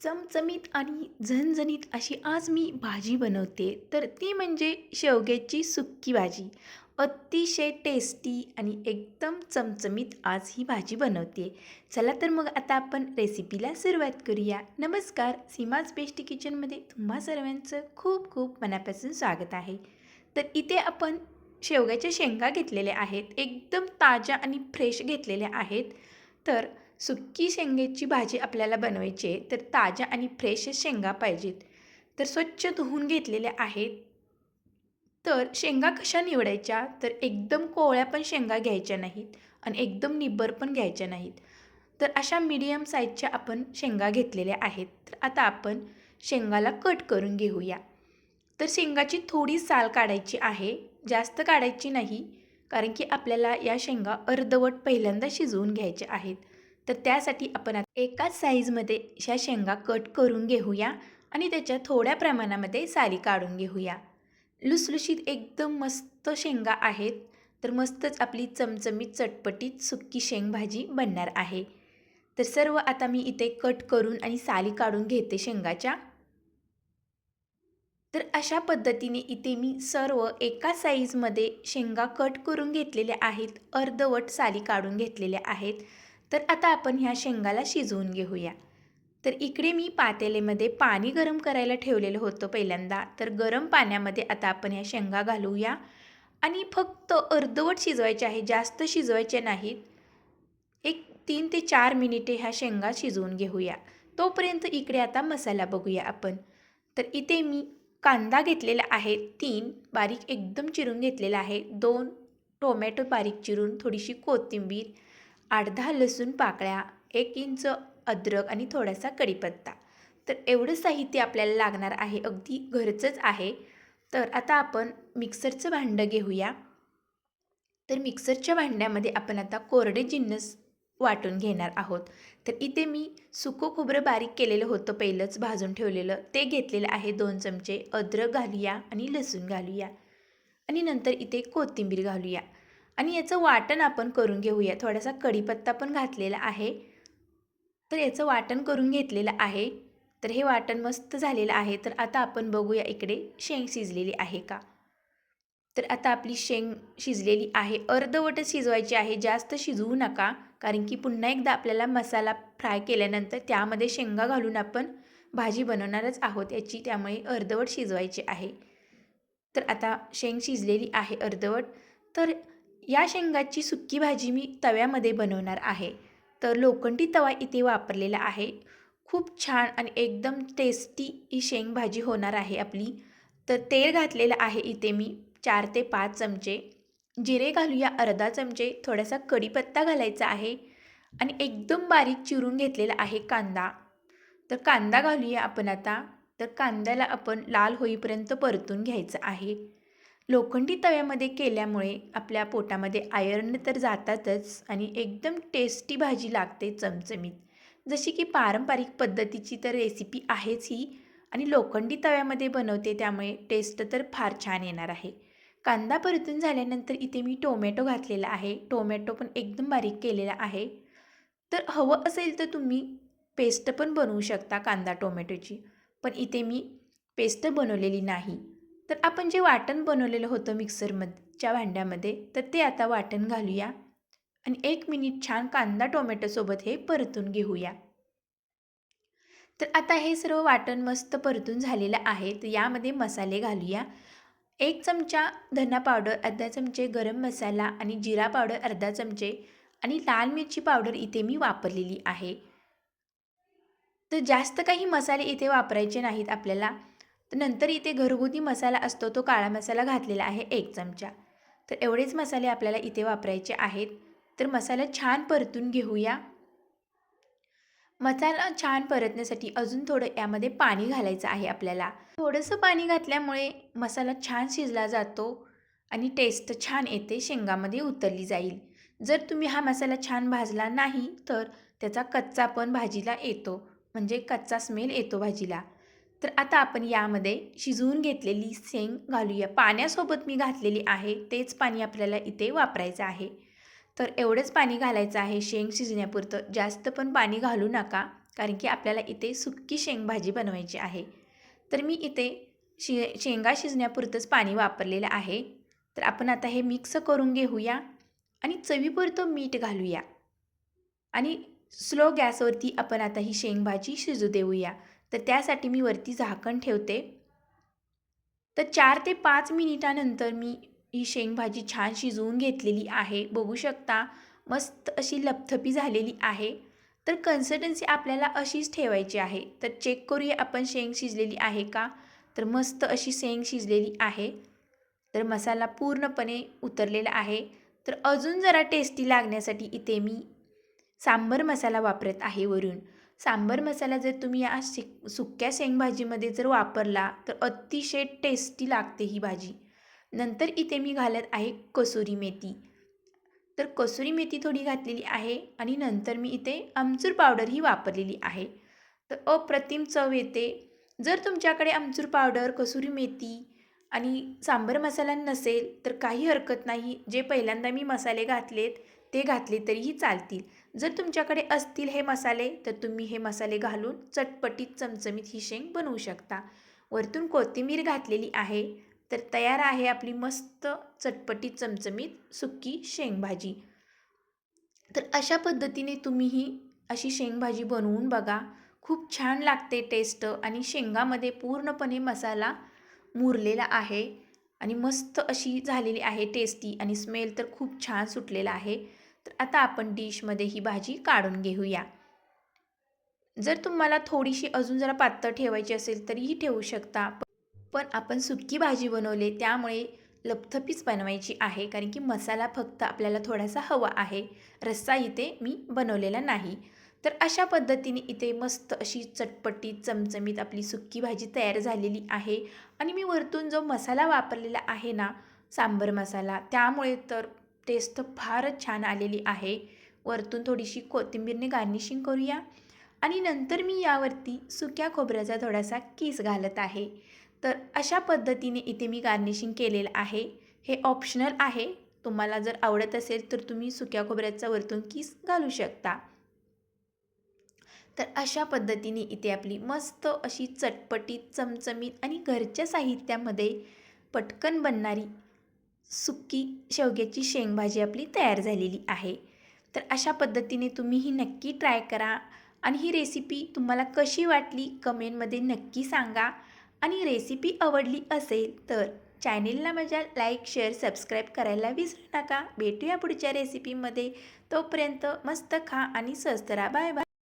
चमचमीत आणि झणझणीत अशी आज मी भाजी बनवते. तर ती म्हणजे शेवग्याची सुक्की भाजी. अतिशय टेस्टी आणि एकदम चमचमीत आज ही भाजी बनवते. चला तर मग आता आपण रेसिपीला सुरुवात करूया. नमस्कार सीमाज बेस्ट किचनमध्ये तुम्हा सर्वांचं खूप खूप मनापासून स्वागत आहे. तर इथे आपण शेवग्याच्या शेंगा घेतलेल्या आहेत. एकदम ताज्या आणि फ्रेश घेतलेल्या आहेत. तर सुक्की शेंगेची भाजी आपल्याला बनवायची आहे तर ताज्या आणि फ्रेश शेंगा पाहिजेत. तर स्वच्छ धुवून घेतलेल्या आहेत. तर शेंगा कशा निवडायच्या? तर एकदम कोवळ्या पण शेंगा घ्यायच्या नाहीत आणि एकदम निब्बर पण घ्यायच्या नाहीत. तर अशा मीडियम साईजच्या आपण शेंगा घेतलेल्या आहेत. तर आता आपण शेंगाला कट करून घेऊया. तर शेंगाची थोडी साल काढायची आहे. जास्त काढायची नाही कारण की आपल्याला या शेंगा अर्धवट पहिल्यांदा शिजवून घ्यायच्या आहेत. तर त्यासाठी आपण आता एकाच साईजमध्ये ह्या शेंगा कट करून घेऊया आणि त्याच्या थोड्या प्रमाणामध्ये साली काढून घेऊया. लुसलुशीत एकदम मस्त शेंगा आहेत तर मस्तच आपली चमचमीत चटपटीत सुक्की शेंगभाजी बनणार आहे. तर सर्व आता मी इथे कट करून आणि साली काढून घेते शेंगाच्या. तर अशा पद्धतीने इथे मी सर्व एका साईजमध्ये शेंगा कट करून घेतलेल्या आहेत अर्धवट साली काढून घेतलेल्या आहेत. तर आता आपण ह्या शेंगाला शिजवून घेऊया. तर इकडे मी पातेलेमध्ये पाणी गरम करायला ठेवलेलं होतं पहिल्यांदा. तर गरम पाण्यामध्ये आता आपण ह्या शेंगा घालूया. आणि फक्त अर्धवट शिजवायचे आहे जास्त शिजवायचे नाहीत. एक तीन ते चार मिनिटे ह्या शेंगा शिजवून घेऊया. तोपर्यंत इकडे आता मसाला बघूया आपण. तर इथे मी कांदा घेतलेला आहे तीन बारीक एकदम चिरून घेतलेला आहे. दोन टोमॅटो बारीक चिरून थोडीशी कोथिंबीर आठ दहा लसूण पाकळ्या एक इंच अद्रक आणि थोडासा कढीपत्ता. तर एवढं साहित्य आपल्याला लागणार आहे अगदी घरचंच आहे. तर आता आपण मिक्सरचं भांडं घेऊया. तर मिक्सरच्या भांड्यामध्ये आपण आता कोरडे जिन्नस वाटून घेणार आहोत. तर इथे मी सुकं खोबरं बारीक केलेलं होतं पहिलंच भाजून ठेवलेलं. ते घेतलेलं आहे दोन चमचे अद्रक घालूया आणि लसूण घालूया. आणि नंतर इथे कोथिंबीर घालूया. आणि याचं वाटण आपण करून घेऊया. थोडासा कढीपत्ता पण घातलेला आहे. तर याचं वाटण करून घेतलेलं आहे. तर हे वाटण मस्त झालेलं आहे. तर आता आपण बघूया इकडे शेंग शिजलेली आहे का? तर आता आपली शेंग शिजलेली आहे. अर्धवट शिजवायची आहे. जास्त शिजवू नका. कारण की पुन्हा एकदा आपल्याला मसाला फ्राय केल्यानंतर त्यामध्ये शेंगा घालून आपण भाजी बनवणारच आहोत याची. त्यामुळे अर्धवट शिजवायची आहे. तर आता शेंग शिजलेली आहे अर्धवट. तर या शेंगाची सुक्की भाजी मी तव्यामध्ये बनवणार आहे. तर लोखंडी तवा इथे वापरलेला आहे. खूप छान आणि एकदम टेस्टी ही शेंग भाजी होणार आहे आपली. तर तेल घातलेलं आहे इथे मी चार ते पाच चमचे. जिरे घालूया अर्धा चमचे. थोडासा कढीपत्ता घालायचा आहे. आणि एकदम बारीक चिरून घेतलेला आहे कांदा. तर कांदा घालूया आपण आता. तर कांद्याला आपण लाल होईपर्यंत परतून घ्यायचं आहे. लोखंडी तव्यामध्ये केल्यामुळे आपल्या पोटामध्ये आयर्न तर जातातच आणि एकदम टेस्टी भाजी लागते चमचमीत. जशी की पारंपरिक पद्धतीची तर रेसिपी आहेच ही आणि लोखंडी तव्यामध्ये बनवते त्यामुळे टेस्ट तर फार छान येणार आहे. कांदा परतून झाल्यानंतर इथे मी टोमॅटो घातलेला आहे. टोमॅटो पण एकदम बारीक केलेला आहे. तर हवं असेल तर तुम्ही पेस्ट पण बनवू शकता कांदा टोमॅटोची. पण इथे मी पेस्ट बनवलेली नाही. तर आपण जे वाटण बनवलेलं होतं मिक्सरमधच्या भांड्यामध्ये तर ते आता वाटण घालूया आणि एक मिनिट छान कांदा टोमॅटोसोबत हे परतून घेऊया. तर आता हे सर्व वाटण मस्त परतून झालेलं आहे तर यामध्ये मसाले घालूया. एक चमचा धना पावडर अर्धा चमचे गरम मसाला आणि जिरा पावडर अर्धा चमचे आणि लाल मिरची पावडर इथे मी वापरलेली आहे. तर जास्त काही मसाले इथे वापरायचे नाहीत आपल्याला. तर नंतर इथे घरगुती मसाला असतो तो काळा मसाला घातलेला आहे एक चमचा. तर एवढेच मसाले आपल्याला इथे वापरायचे आहेत. तर मसाला छान परतून घेऊया. मसाला छान परतण्यासाठी अजून थोडं यामध्ये पाणी घालायचं आहे आपल्याला. थोडंसं पाणी घातल्यामुळे मसाला छान शिजला जातो आणि टेस्ट छान येते शेंगामध्ये उतरली जाईल. जर तुम्ही हा मसाला छान भाजला नाही तर त्याचा कच्चा पण भाजीला येतो. म्हणजे कच्चा स्मेल येतो भाजीला. तर आता आपण यामध्ये शिजवून घेतलेली शेंग घालूया. पाण्यासोबत मी घातलेली आहे तेच पाणी आपल्याला इथे वापरायचं आहे. तर एवढंच पाणी घालायचं आहे शेंग शिजण्यापुरतं. जास्त पण पाणी घालू नका कारण की आपल्याला इथे सुक्की शेंगभाजी बनवायची आहे. तर मी इथे शे शेंगा शिजण्यापुरतंच पाणी वापरलेलं आहे. तर आपण आता हे मिक्स करून घेऊया आणि चवीपुरतं मीठ घालूया. आणि स्लो गॅसवरती आपण आता ही शेंगभाजी शिजू देऊया. तर त्यासाठी मी वरती झाकण ठेवते. तर चार ते पाच मिनिटानंतर मी ही शेंगभाजी छान शिजवून घेतलेली आहे. बघू शकता मस्त अशी लपथपी झालेली आहे. तर कन्सिस्टन्सी आपल्याला अशीच ठेवायची आहे. तर चेक करूया आपण शेंग शिजलेली आहे का? तर मस्त अशी शेंग शिजलेली आहे. तर मसाला पूर्णपणे उतरलेला आहे. तर अजून जरा टेस्टी लागण्यासाठी इथे मी सांबर मसाला वापरत आहे वरून. सांबर मसाला जर तुम्ही या शिक सुक्या शेंगभाजीमध्ये जर वापरला तर अतिशय टेस्टी लागते ही भाजी. नंतर इथे मी घालत आहे कसुरी मेथी. तर कसुरी मेथी थोडी घातलेली आहे आणि नंतर मी इथे आमचूर पावडर ही वापरलेली आहे. तर अप्रतिम चव येते. जर तुमच्याकडे आमचूर पावडर कसुरी मेथी आणि सांबर मसाला नसेल तर काही हरकत नाही. जे पहिल्यांदा मी मसाले घातलेत ते घातले तरीही चालतील. जर तुमच्याकडे असतील हे मसाले तर तुम्ही हे मसाले घालून चटपटीत चमचमीत ही शेंग बनवू शकता. वरतून कोथिंबीर घातलेली आहे तर तयार आहे आपली मस्त चटपटीत चमचमीत सुक्की शेंगभाजी तर अशा पद्धतीने तुम्हीही अशी शेंगभाजी बनवून बघा. खूप छान लागते टेस्ट आणि शेंगामध्ये पूर्णपणे मसाला मुरलेला आहे आणि मस्त अशी झालेली आहे टेस्टी आणि स्मेल तर खूप छान सुटलेला आहे. तर आता आपण डिशमध्ये ही भाजी काढून घेऊया. जर तुम्हाला थोडीशी अजून जरा पातळ ठेवायची असेल तरीही ठेवू शकता. पण आपण सुकी भाजी बनवले त्यामुळे लपथपीच बनवायची आहे कारण की मसाला फक्त आपल्याला थोडासा हवा आहे. रस्सा इथे मी बनवलेला नाही. तर अशा पद्धतीने इथे मस्त अशी चटपटीत चमचमीत आपली सुक्की भाजी तयार झालेली आहे. आणि मी वरतून जो मसाला वापरलेला आहे ना सांबर मसाला त्यामुळे तर टेस्ट फारच छान आलेली आहे. वरतून थोडीशी कोथिंबीरने गार्निशिंग करूया. आणि नंतर मी यावरती सुक्या खोबऱ्याचा थोडासा किस घालत आहे. तर अशा पद्धतीने इथे मी गार्निशिंग केलेलं आहे. हे ऑप्शनल आहे. तुम्हाला जर आवडत असेल तर तुम्ही सुक्या खोबऱ्याचा वरतून किस घालू शकता. तर अशा पद्धतीने इथे आपली मस्त अशी चटपटीत चमचमीत आणि घरच्या साहित्यामध्ये पटकन बनणारी सुक्की शेवग्याची शेंगभाजी आपली तयार झालेली आहे. तर अशा पद्धतीने तुम्ही ही नक्की ट्राय करा आणि ही रेसिपी तुम्हाला कशी वाटली कमेंटमध्ये नक्की सांगा आणि रेसिपी आवडली असेल तर चॅनेलला माझ्या लाईक शेअर सबस्क्राईब करायला विसरू नका. भेटूया पुढच्या रेसिपीमध्ये. तोपर्यंत मस्त खा आणि स्वस्त राहा. Bye bye.